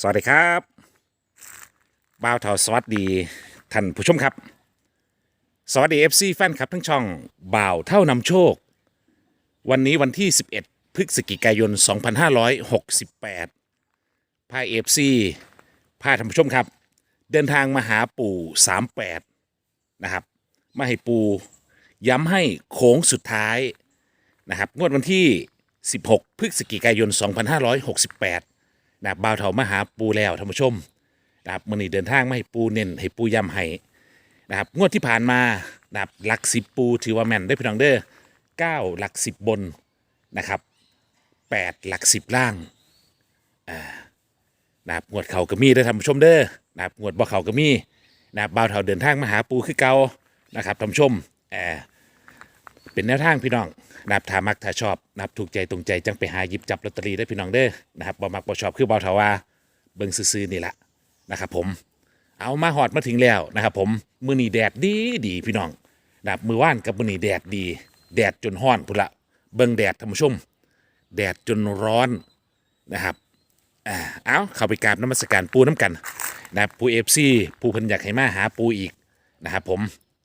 สวัสดีครับบ่าวเทาสวัสดีท่านผู้ชมครับ สวัสดี FC แฟนครับทั้งช่องบ่าวเท่านำโชค วันนี้วันที่ 11 พฤศจิกายน 2568พาเอฟซีพาท่านผู้ชมครับ เดินทางมาหาปู่ 38 นะครับ มาให้ปู่ย้ำให้โค้งสุดท้ายนะครับ งวดวันที่ 16 พฤศจิกายน 2568 นะครับบ่าวเถามาหาปูแล้วท่านผู้ชมนะครับมื่อนี้เดินทางมาให้ปูเน้นให้ปูย้ำให้นะครับงวดที่ผ่านมานะครับหลักสิบปูถือว่าแม่นได้อพี่น้องเด้อเก้าหลักสิบบนนะครับแปดหลักสิบล่างอ่านะครับงวดเขาก็มีได้อท่านผู้ชมเด้อนะครับงวดบ่เขาก็มีนะครับบ่าวเถาเดินทางมาหาปูคือเก่านะครับท่านผู้ชมแออเป็นแนวทางพี่น้อง นะครับถ้ามักถ้าชอบนะครับถูกใจตรงใจจังไปหาหยิบจับลอตเตอรี่ได้พี่น้องเด้อนะครับบ่มักบ่ชอบคือบ่าวถาว่าเบิ่งซื่อๆนี่แหละนะครับผมเอามาหอดมาถึงแล้วนะครับผมมือนีแดดดีดีพี่น้องนะครับมือว่านกับมือนีแดดดี แดดจนห้อนพุ่นละเบิ่งแดดท่านผู้ชม แดดจนร้อนนะครับอ่าเอาเข้าไปกราบน้ำมัสการปูน้ำกันนะครับปูเอฟซีปูเพันอยากให้มาหาปูอีกนะครับผม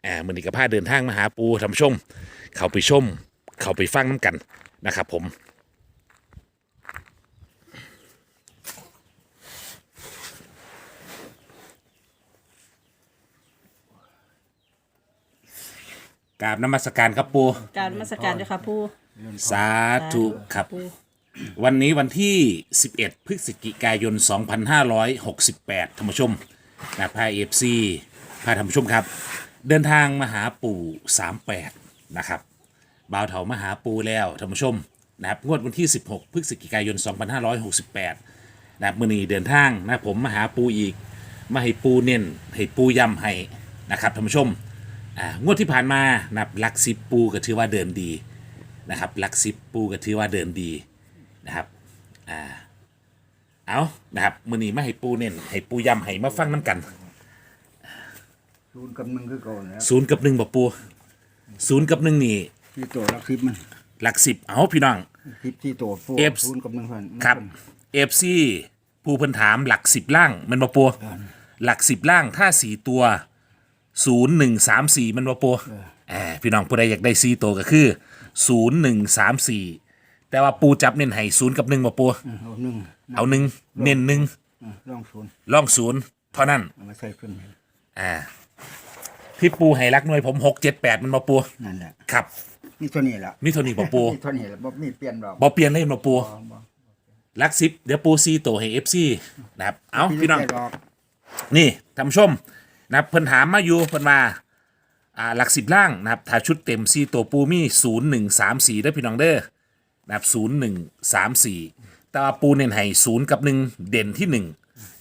อ่ามือนีกับผ้าเดินทางมาหาปูท่านผู้ชม เข้าไปชม เข้าไปฟังน้ำกันนะครับผมกราบน้ำมัสการครับปูการนมาสการเจ้าค่ะผู้สาธุครับผู้วันนี้วันที่ 11 พฤศจิกายน 2568ท่านผู้ชมนะพาเอฟซีพาท่านผู้ชมครับ เดินทางมาหาปู่ 38 นะครับ บ่าวเถามาหาปูแล้วท่านผู้ชมนะครับงวดวันที่ 16 พฤศจิกายน 2568นะครับมื่อนี้เดินทางนะผมมาหาปูอีก มาให้ปูเน้นให้ปูย้ำให้นะครับท่านผู้ชมอ่างวดที่ผ่านมานับหลักสิบปูก็ถือว่าเดินดีนะครับหลักสิบปูก็ถือว่าเดินดีนะครับอ่าเอานะครับมือนี้มาให้ปูเน้นให้ปูย้ำให้มาฟังน้ำกันศูนย์กับหนึ่งคือเก่าแล้วศูนย์กับหนึ่งบอกปูศูนย์กับหนึ่งนี่ ที่ตัวละคลิปมันหลักสิบเอาพี่น้องคลิปที่ตัวฟู F ศูนย์กับหนึ่งพันครับเอฟซีปูเพิ่นถามหลักสิบล่างมันบอกปูหลักสิบล่างถ้าสี่ตัวศูนย์หนึ่งสามสี่มันบอกปูอ่าพี่น้องผู้ใดอยากได้สี่ตัวก็คือศูนย์หนึ่งสามสี่แต่ว่าปูจับเน้นให้ศูนย์กับหนึ่งบอกปูเอาหนึ่งเอาหนึ่งเน้นหนึ่งอะลองศูนย์ล่องศูนย์เท่านั้นเอามาใส่ขึ้นอ่าที่ปูให้รักหน่วยผมหกเจ็ดแปดมันมาปูนั่นแหละ ครับ นี่ตัวนี้แหละมิโทนี่บอปูนี่ตัวนี้แหละบ่มีเปลี่ยนหรอกบอเปลี่ยนเล่นมาปูบ่บ่ลักซิปเดี๋ยวปูซีโตให้เอฟซีนะครับ เอาพี่น้องไม่ได้หรอกนี่ท่านผู้ชมนะครับเพิ่นถามมาอยู่เพิ่นมาอ่าหลักสิบล่างนะครับถ้าชุดเต็มซีตัวปูมีศูนย์หนึ่งสามสี่ได้อพี่น้องเด้อนะครับศูนย์หนึ่งสามสี่แต่ว่าปูเน้นให้ศูนย์กับหนึ่งเด่นที่หนึ่ง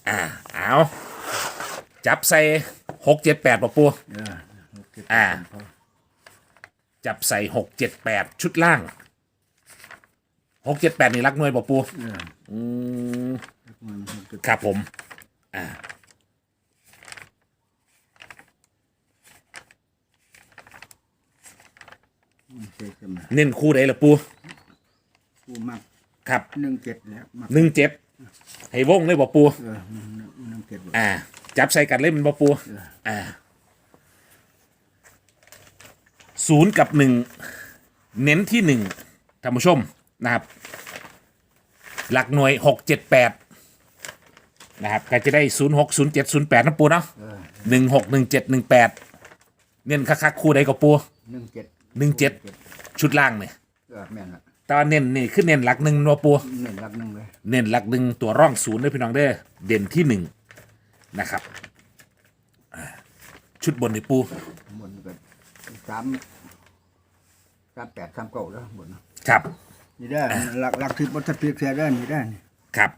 อ่าเอาจับใส่หกเจ็ดแปดปะปูเออโอเคอ่า จับใส่หกเจ็ดแปดชุดล่างหกเจ็ดแปดนี่รักหน่วยบอกปูเอออืมมันมันจะครับผม อ่า มันเสียขึ้นมาเน้นคู่ใดล่ะปูกูมากครับหนึ่งเจ็ดแล้วมากหนึ่งเจ็ดให้วงเลยบอกปู เออหนึ่งหนึ่งเจ็ดบ่อ่า จับใส่กันเล่นมันบอกปู อ่า ศูนย์กับหนึ่งเน้นที่หนึ่งท่านผู้ชมนะครับ หลักหน่วยหกเจ็ดแปดนะครับก็จะได้ศูนย์หกศูนย์เจ็ดศูนย์แปดนะปูเนาะเออหนึ่งหกหนึ่งเจ็ดหนึ่งแปดเน้นคักๆคู่ใดกับปูหนึ่งเจ็ดหนึ่งเจ็ดชุดล่างเนี่ยเออแม่นละแตอนเน้นนี่ขึ้นเน้นหลักหนึ่งนัวปูเน้นรักหนึ่งเลยเน้นหลักหนึ่งตัวร่องศูนย์ด้วยพี่น้องเด้อเด่นที่หนึ่งนะครับอ่าชุดบนในปูบนก็สามสามแปดสามเก้าแล้วบนครับนี่ได้อหลักหลักทิพย์บัตรเพียเสียได้อนี่ได้อนี่ครับ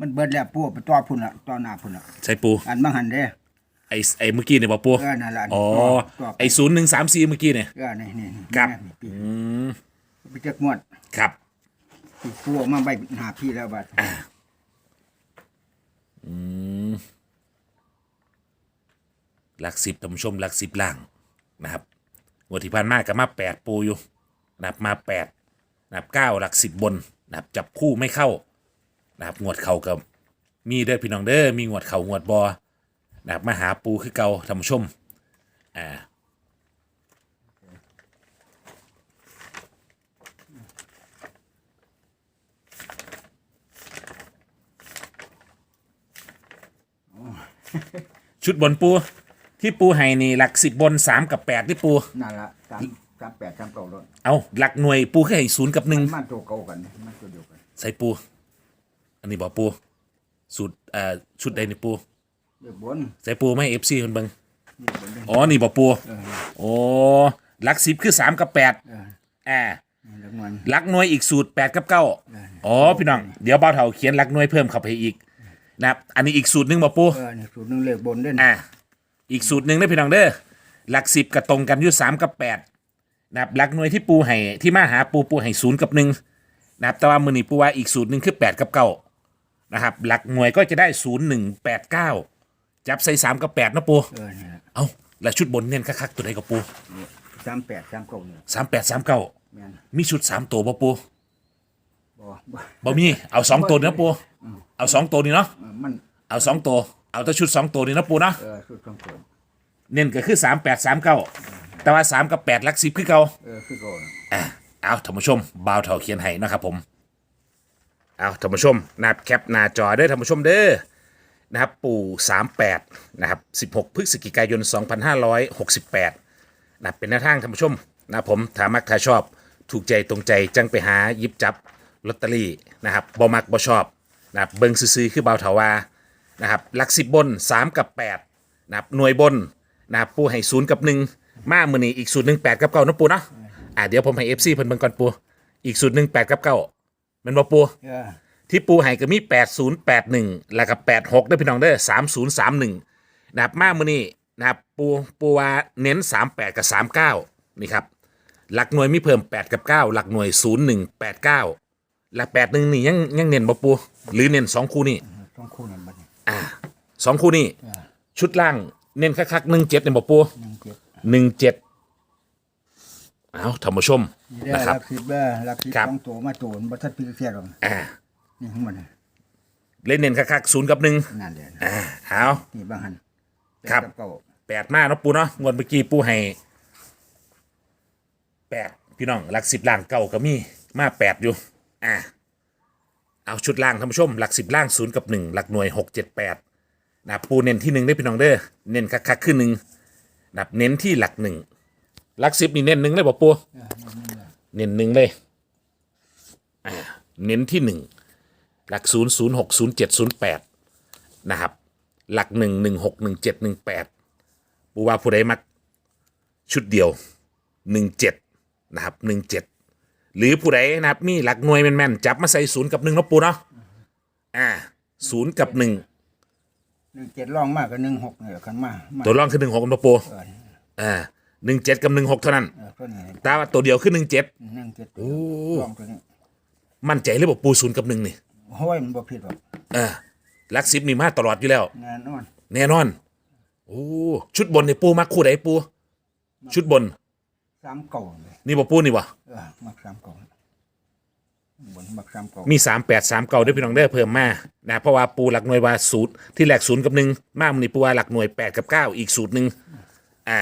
มันเบิดแล้วพวกไปต่อพุ่นละต่อหน้าพุ่นละใช่ปูอันบางหันเด้อ ไอไอเมื่อกี้เนี่ยบอกปูเออนั่นล่ะอ๋อต่อไอศูนย์หนึ่งสามสี่เมื่อกี้เนี่ยเออนี่นี่นี่ครับ นี่ปีอืมไปจักงวดครับที่พวกมาใบหาพี่แล้วบัดอืมหลักสิบท่านผู้ชมหลักสิบล่างนะครับ งวดที่ผ่านมากับมาแปดปูอยู่นะครับมาแปดนะครับเก้าหลักสิบบนนะครับจับคู่ไม่เข้านะครับงวดเขากับมีเด้อพี่น้องเด้อมีงวดเขางวดบอนะครับมาหาปูคือเก่าท่านผู้ชมอ่าชุดบนปู ที่ปูให้นี่หลักสิบบนสามกับแปดที่ปู นั่นละสามสามแปดสามเก้ารถเอาหลักหน่วยปูแค่ให้ศูนย์กับหนึ่งมันตัวเก่ากันมันตัวเดียวกันใส่ปู อันนี้บอกปูสูตรเอ่อชุดใดนี่ปูเรียกบนใส่ปูไม่เอฟซีคนเบิงเรียกบนเด้ออ๋อนี่บอกปูเออโอ้หลักสิบคือสามกับแปดเอออ่าเรียกมันหลักหน่วยอีกสูตรแปดกับเก้าอ๋อพี่น้องเดี๋ยวเบ้าเถาเขียนหลักหน่วยเพิ่มเข้าไปอีกนะครับอันนี้อีกสูตรหนึ่งบอกปู เออนี่สูตรหนึงเรียกบนเด้นอ่า อีกสูตรหนึ่งได้อพี่น้องเด้อหลักสิบกับตรงกันอยู่สามกับแปดนะครับหลักหน่วยที่ปูให้ที่มาหาปูปูให้ศูนย์กับหนึ่งนะครับแต่ว่ามือนี้ปูว่าอีกสูตรหนึ่งคือแปดกับเก้านะครับหลักหน่วยก็จะได้ศูนย์หนึ่งแปดเก้าจับใส่สามกับแปดนะปูเออนี่ละเอาแล้วชุดบนเน้นคักๆตัวไหนกับปูสามแปดสามเก้าเนี่ยสามแปดสามเก้าแม่นมีชุดสามตัวบ่ปูบ่บ่บ่มีเอาสองตัวนี่นะปูเอาสองตัวนี่เนาะ เออมันเอาสองตัว เอาแต่ชุดสองตัวนี่นะปูเนาะเออสูตรสองตัวเน้นก็คือสามแปดสามเก้าแต่ว่าสามกับแปดหลักสิบคือเก่าเออคือเก่าน่ะอะเอาท่านผู้ชมบ่าวเถาเขียนให้นะครับผมเอาท่านผู้ชมนะครับแคปหน้าจอเด้อท่านผู้ชมเด้อนะครับปู่38นะครับ16พฤศจิกายน2568นะครับเป็นหน้าทางท่านผู้ชมนะครับผมถ้ามักถ้าชอบถูกใจตรงใจจังไปหาหยิบจับลอตเตอรี่นะครับบ่มักบ่ชอบนะครับเบิ่งซื้อๆคือบ่าวเถาว่า นะครับหลักสิบบน 3 กับ8นะครับหน่วยบนนะครับปูให้ศูนย์กับหนึ่งมามือนี้อีกสูตรหนึ่งแปดกับเก้านะปูเนาะอ่าเดี๋ยวผมให้เอฟซีเพิ่นเบิ่งก่อนปูอีกสูตรหนึ่งแปดกับเก้าแมันบ่ปู เออที่ปูให้ก็มีแปดศูนย์แปดหนึ่งแล้วก็แปดหกด้วยพี่น้องเด้อสามศูนย์สามหนึ่งนะครับมามือนี้นะครับปูปูว่าเน้นสามแปดกับสามเก้านี่ครับ หลักหน่วยมีเพิ่มแปดกับเก้าหลักหน่วยศูนย์หนึ่งแปดเก้าหลักแปดหนึ่งนี่ยังยังเน้นบ่ปู หรือเน้นสองคู่นี่สองคู่นั่นบัดนี้ อ่าสองคู่นี่เออชุดล่างเน้นคักๆหนึ่งเจ็ดเนี่ยบ่ปูหนึ่งเจ็ดหนึ่งเจ็ดเอาท่านผู้ชมนี่ได้นะครับ รักสิบเด้อรักสิบครับสองตัวมาตัวมันบ่ทัดปีกเสียหรอกอ่านี่ของมันน่ะเล่นเน้นคักๆศูนย์กับหนึ่งนั่นเด้ออ่าเอานี่บางหันครับ แปดกัเก้าแปดมาเนาะปูเนาะงวดเมื่อกี้ปูให้แปดพี่น้องหลักสิบล่างเก่าก็มีมาแปดอยู่ อ่า เอาชุดล่างท่านผู้ชม หลักสิบล่างศูนย์กับหนึ่งหลักหน่วยหกเจ็ดแปดนะปูเน้นที่หนึ่งได้พี่น้องเด้อเน้นคักๆขึ้นหนึ่งนะเน้นที่หลักหนึ่งหลักสิบนี่เน้นหนึ่งเลยบอกปูเน้นหนึ่งเลยอ่าเน้นที่หนึ่งหลักศูนย์ศูนย์หกศูนย์เจ็ดศูนย์แปดนะครับหลักหนึ่งหนึ่งหกหนึ่งเจ็ดหนึ่งแปดปูว่าผู้ใดมักชุดเดียวหนึ่งเจ็ดนะครับหนึ่งเจ็ด หรือผู้ใดนะครับมีหลักหน่วยแม่นๆจับมาใส่ศูนย์กับหนึ่งเนาะปูเนาะอ่าศูนย์กับหนึ่งหนึ่งเจ็ดร่องมากกับหนึ่งหกเนี่ยคันมามาตัวร่องคือหนึ่งหกเนาะปูเอออ่าหนึ่งเจ็ดกับหนึ่งหกเท่านั้นเออตัวนี้แต่ว่าตัวเดียวคือหนึ่งเจ็ด หนึ่งเจ็ดโอ้ร่องตัวนี้มั่นใจเลยบอกปูศูนย์กับหนึ่งนี่โอ้ยมันบ่ผิดหรอกเออหลักสิบนี่มาตลอดอยู่แล้ว แน่นอนแน่นอนโอ้ชุดบนนี่ปูมักคู่ไหนปู ชุดบนสามเก่าเลยนี่บ่ปูนี่บ่เออมักสามเก่าบนมักสามเก่ามีสามแปดสามเก้าด้วยพี่น้องเด้อเพิ่มมานะเพราะว่าปูหลักหน่วยว่าศูนย์ที่แหลกศูนย์กับหนึ่งมากมันนี่ปูว่าหลักหน่วยแปดกับเก้าอีกสูตรหนึ่งอ่า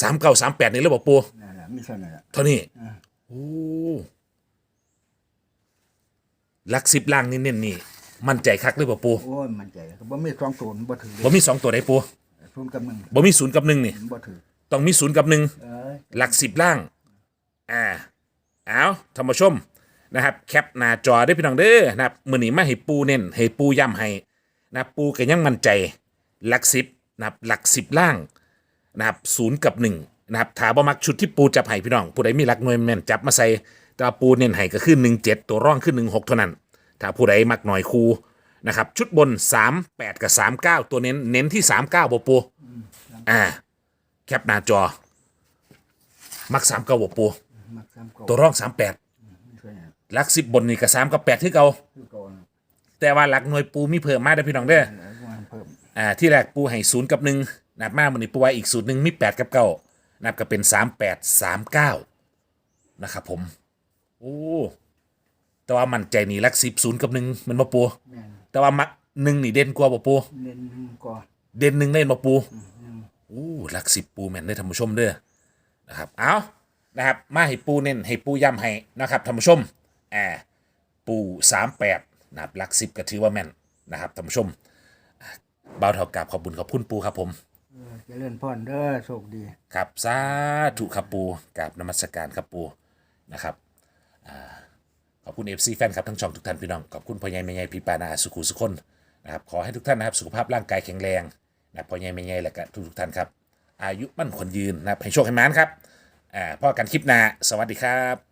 สามเก้าสามแปดนี่เลยบอกปูนั่นแหละมีเท่านั้นแหละ เท่านี้อ่า โอ้หลักสิบล่างนี่เน้นนี่มั่นใจคักเลยบอกปูโอ้ยมันใจก็บ่มีสองตัวมันบ่ถือเลบ่ยมีสองตัวไหนปูศูนย์กับหนึ่งบ่มีศูนย์กับหนึ่งนี่ มันบ่ถือต้องมีศูนย์กับหนึ่งเอ้ยหลักสิบล่าง อ่าเอาท่านผู้ชมนะครับแคปหน้าจอได้พี่น้องเด้อนะครับมือนี้มาให้ปูเน้นให้ปูย้ำให้นะครับปูก็ยังมั่นใจหลักสิบนะครับหลักสิบล่างนะครับศูนย์กับหนึ่งนะครับถาบ่มักชุดที่ปูจับให้พี่น้อง ผู้ใดมีหลักหน่วยแม่นจับมาใส่แต่ว่าปูเน้นให้ก็ขึ้นหนึ่งเจ็ดตัวร่องขึ้นหนึ่งหกเท่านั้น ถ้าผู้ใดมักหน่อยคูนะครับชุดบนสามแปดกับสามเก้าตัวเน้นเน้นที่สามเก้าบ่ปูอ่าแคปหน้าจอ มักสามเก้าบ่ปู มักสามเก่าตัวร่องสามแปดมีเท่านั้นหลักสิบบนนี่กับสามกับแปดที่เก่าคือเก่าน่ะแต่ว่าหลักหน่วยปูมีเพิ่มมาได้อพี่น้องเด้อแล้วก็เพิ่มอ่าที่แรกปูให้ศูนย์กับหนึ่งนับมามันนี่ปูไว้อีกสูตรหนึ่งมีแปดกับเก้านับก็เป็นสามแปดสามเก้านะครับผมโอ้แต่ว่ามันใจนี่หลักสิบศูนย์กับหนึ่งมันมาปู แม่นแต่ว่ามักหนึ่งนี่เด่นกว่าบ่ปู เน้นก่อนเด่นหนึ่งเล่นบ่ปูหนึ่งอู้หลักสิบปูแม่นได้อท่านผู้ชมเด้อนะครับ เอา นะครับ มาให้ปูเน้นให้ปูย้ำให้นะครับท่านผู้ชมแอบปูสามแปดนะครับหลักสิบก็ถือว่าแม่นนะครับท่านผู้ชมอ่าบ่าวเท่ากับขอบคุณขอบคุณปูครับผมเออเจริญพรเด้อโชคดี ครับสาธุครับปูกับนมัสการครับปูนะครับอ่าขอบคุณเอฟซีแฟนครับทั้งช่องทุกท่านพี่น้อง ขอบคุณพ่อใหญ่แม่ใหญ่พี่ปานาสุขุสุคนนะครับขอให้ทุกท่านนะครับสุขภาพร่างกายแข็งแรงนะพ่อใหญ่แม่ใหญ่และก็ทุกทุกๆท่านครับ อายุมั่นคนยืนนะครับให้โชคให้มานครับ อ่าพ่อกันคลิปหน้า สวัสดีครับ